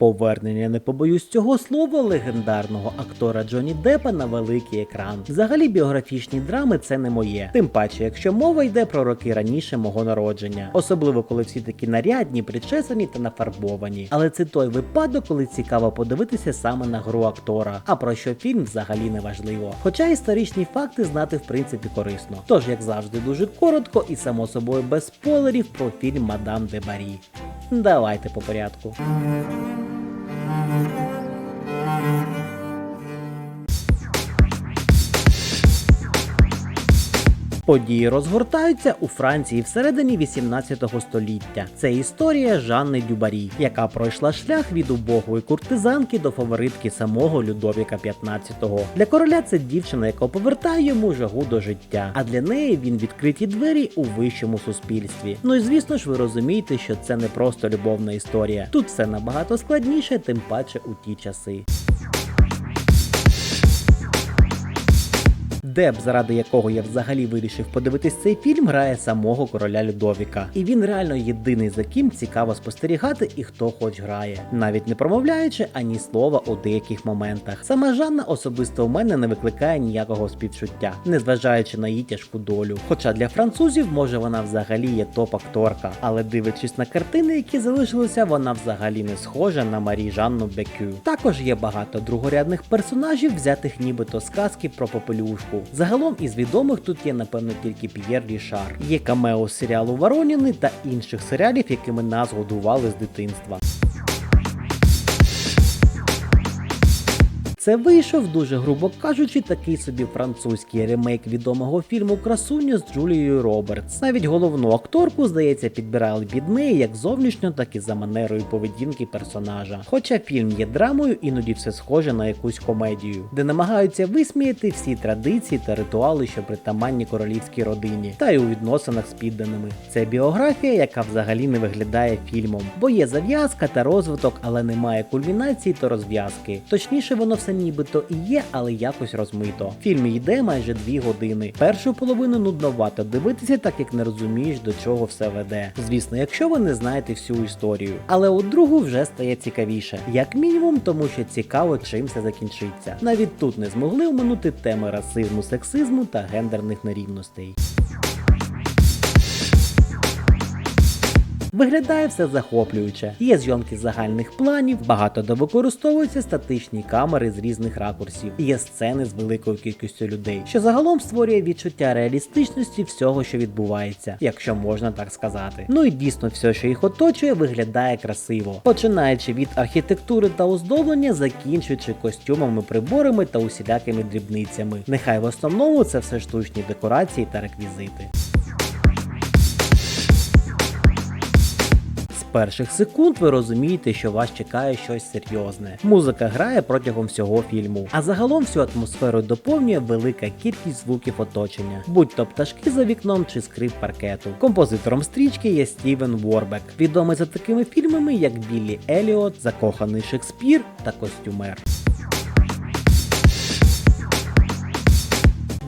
Повернення не побоюсь цього слова легендарного актора Джоні Деппа на великий екран. Взагалі біографічні драми це не моє. Тим паче, якщо мова йде про роки раніше мого народження, особливо коли всі такі нарядні, причесані та нафарбовані. Але це той випадок, коли цікаво подивитися саме на гру актора. А про що фільм взагалі не важливо. Хоча історичні факти знати в принципі корисно. Тож, як завжди, дуже коротко і само собою без спойлерів про фільм Мадам де Барі. Давайте по порядку. Thank you. Події розгортаються у Франції всередині 18 століття. Це історія Жанни Дюбарі, яка пройшла шлях від убогої куртизанки до фаворитки самого Людовіка 15-го. Для короля це дівчина, яка повертає йому жагу до життя. А для неї він відкриті двері у вищому суспільстві. Ну і звісно ж, ви розумієте, що це не просто любовна історія. Тут все набагато складніше, тим паче у ті часи. Деб, заради якого я взагалі вирішив подивитись цей фільм, грає самого короля Людовіка. І він реально єдиний, за ким цікаво спостерігати і хто хоч грає, навіть не промовляючи ані слова у деяких моментах. Сама Жанна особисто у мене не викликає ніякого співчуття, незважаючи на її тяжку долю. Хоча для французів, може, вона взагалі є топ-акторка, але дивлячись на картини, які залишилися, вона взагалі не схожа на Марі Жанну Бекю. Також є багато другорядних персонажів, взятих нібито з казки про попелюшку. Загалом із відомих тут є напевно тільки П'єр Рішар. Є камео серіалу Вороніни та інших серіалів, якими нас годували з дитинства. Це вийшов дуже грубо кажучи, такий собі французький ремейк відомого фільму Красуня з Джулією Робертс. Навіть головну акторку, здається, підбирали під неї як зовнішньо, так і за манерою поведінки персонажа. Хоча фільм є драмою, іноді все схоже на якусь комедію, де намагаються висміяти всі традиції та ритуали, що притаманні королівській родині, та й у відносинах з підданими. Це біографія, яка взагалі не виглядає фільмом, бо є зав'язка та розвиток, але немає кульмінації та розв'язки. Точніше, воно все нібито і є, але якось розмито. Фільм йде майже дві години. Першу половину нудновато дивитися, так як не розумієш, до чого все веде. Звісно, якщо ви не знаєте всю історію. Але у другу вже стає цікавіше, як мінімум, тому що цікаво, чим все закінчиться. Навіть тут не змогли оминути теми расизму, сексизму та гендерних нерівностей. Виглядає все захоплююче. Є зйомки загальних планів, багато де використовуються статичні камери з різних ракурсів. Є сцени з великою кількістю людей, що загалом створює відчуття реалістичності всього, що відбувається, якщо можна так сказати. Ну і дійсно, все, що їх оточує, виглядає красиво, починаючи від архітектури та оздоблення, закінчуючи костюмами, приборами та усілякими дрібницями. Нехай в основному це все штучні декорації та реквізити. Перших секунд ви розумієте, що вас чекає щось серйозне. Музика грає протягом всього фільму, а загалом всю атмосферу доповнює велика кількість звуків оточення, будь то пташки за вікном чи скрип паркету. Композитором стрічки є Стівен Ворбек, відомий за такими фільмами, як Біллі Еліот, Закоханий Шекспір та Костюмер.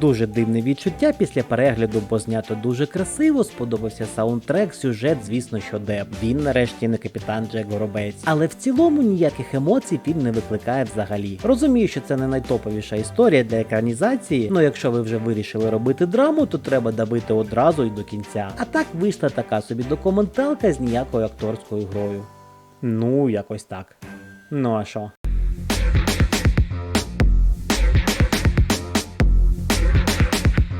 Дуже дивне відчуття після перегляду, бо знято дуже красиво, сподобався саундтрек, сюжет, звісно, що деб. Він нарешті не капітан Джек Горобець. Але в цілому ніяких емоцій фільм не викликає взагалі. Розумію, що це не найтоповіша історія для екранізації, але якщо ви вже вирішили робити драму, то треба добити одразу і до кінця. А так вийшла така собі документалка з ніякою акторською грою. Ну, якось так. Ну а що?